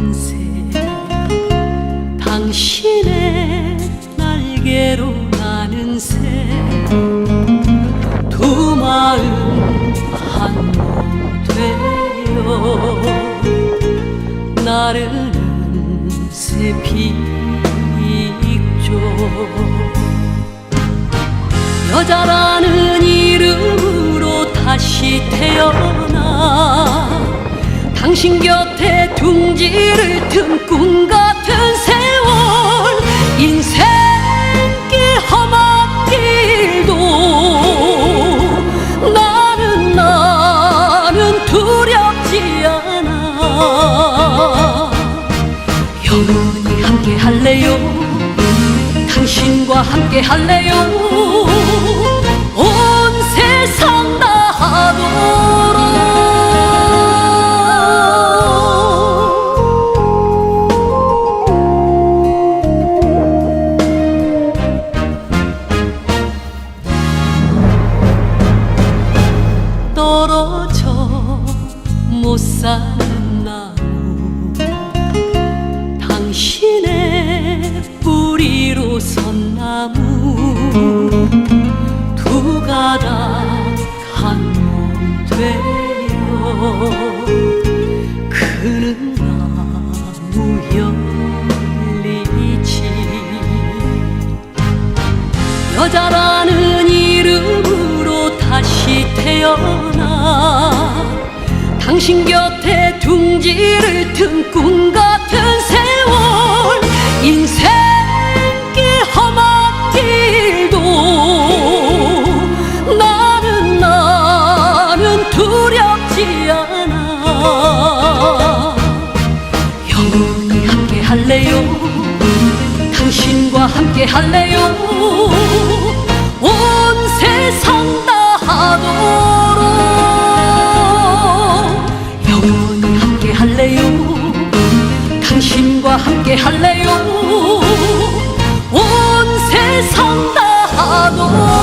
밤새 당신의 날개로 나는 새두 마음 한 몸 되어 나르는 새비익죠. 여자라는 당신 곁에 둥지를 튼 꿈 같은 세월 인생길 험한 길도 나는 나는 두렵지 않아. 영원히 함께 할래요? 당신과 함께 할래요 사는 나무. 당신의 뿌리로 선 나무. 두 가닥 한 몸 되어 그는 나무 열리지. 여자라 당신 곁에 둥지를 튼 꿈 같은 세월 인생길 험한 길도 나는 나는 두렵지 않아. 영원히 함께 할래요? 당신과 함께 할래요? 온 세상 다 하도 당신과 함께 할래요? 온 세상 다 하도록